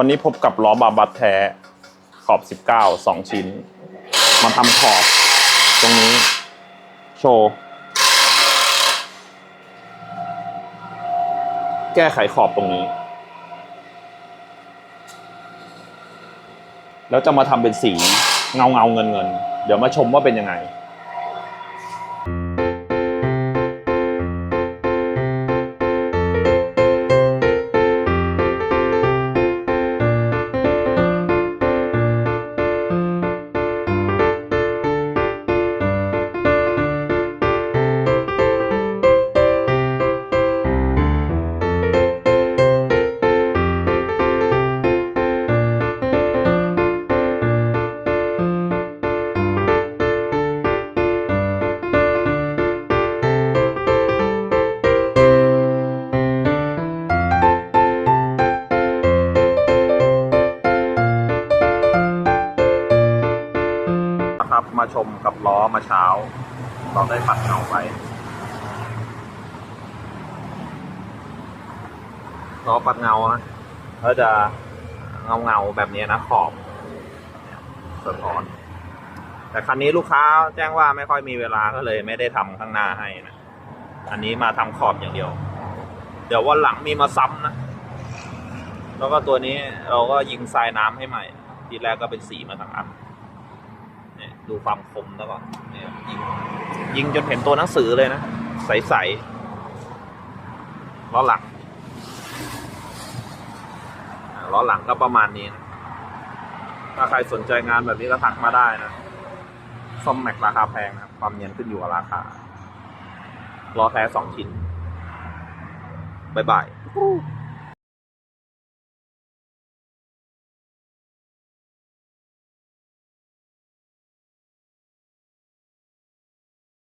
วันนี้พบกับล้อบาบัตแท้ขอบ 19 2 ชิ้น มาทำขอบตรงนี้ โชว์ แก้ไขขอบตรงนี้ แล้วจะมาทำเป็นสีเงาเงาเงินเงิน เดี๋ยวมาชมว่าเป็นยังไง นะครับ มาชมกับล้อมาเช้า เราได้ปัดเงาไปล้อปัดเงานะก็จะเงาเงาแบบนี้นะขอบสะท้อน แต่คันนี้ลูกค้าแจ้งว่าไม่ค่อยมีเวลาก็เลยไม่ได้ทำข้างหน้าให้นะอันนี้มาทำขอบอย่างเดียว เดี๋ยววันหลังมีมาซ้ำนะ แล้วก็ตัวนี้เราก็ยิงทรายน้ำให้ใหม่ ทีแรกก็เป็นสีมาทั้งอัน ดูความคมแล้วก่อนเนี่ยยิงยิงจนเห็นตัวหนังสือเลยนะ ใสๆล้อหลังล้อหลังก็ประมาณนี้นะถ้าใครสนใจงานแบบนี้ก็ทักมาได้นะซ่อมแม็กราคาแพงนะความเนียนขึ้นอยู่กับราคาล้อแท้สองชิ้นบายบาย